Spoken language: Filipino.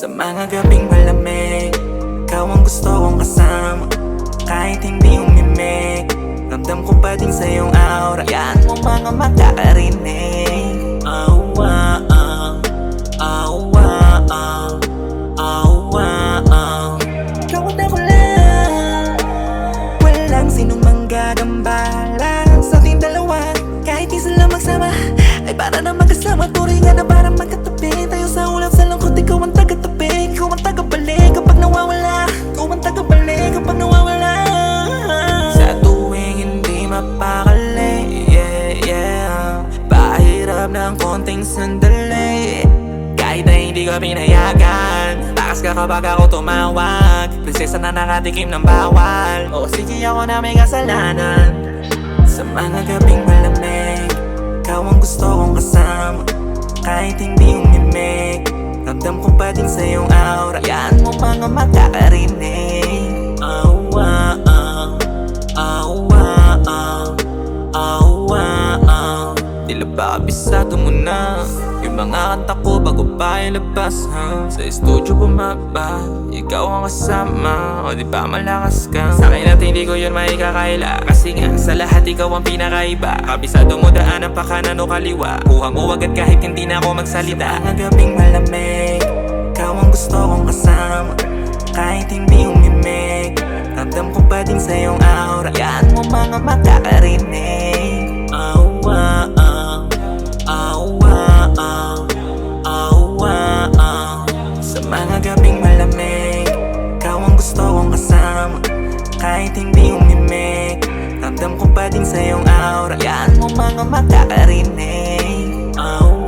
Sa mga gabing malamig Ikaw ang gusto kong kasama. Kahit hindi umimik Ramdam ko pa din sa iyong aura. Yan mo mga makakarinig. Awa, ah, awa, ah, awa, ah. Ikaw ako lang Walang sinong manggagambala sandali kahit na hindi ko pinayagan Takas ka kapag ako tumawag Prinsesa na nakatikim ng bawal O sige ako na may kasalanan Sa mga gabing malamig Ikaw ang gusto kong kasama Kahit hindi kabisado mo na Yung mga kanta ko bago pa ilabas ha? Sa studio bumaba Ikaw ang kasama. O di ba malakas ka? Sa akin at hindi ko yun maikakaila. Kasi nga sa lahat ikaw ang pinakaiba. Kabisado mo daanan pa kanan o kaliwa. Kuha mo agad kahit hindi na ako magsalita. Sa mga gabing malamig Ikaw ang gusto kong kasama mga gabing malamig. Ikaw ang gusto kong kasama Kahit hindi umimik Ramdam ko pa din sa iyong aura Yan mo mga makakarinig. Oh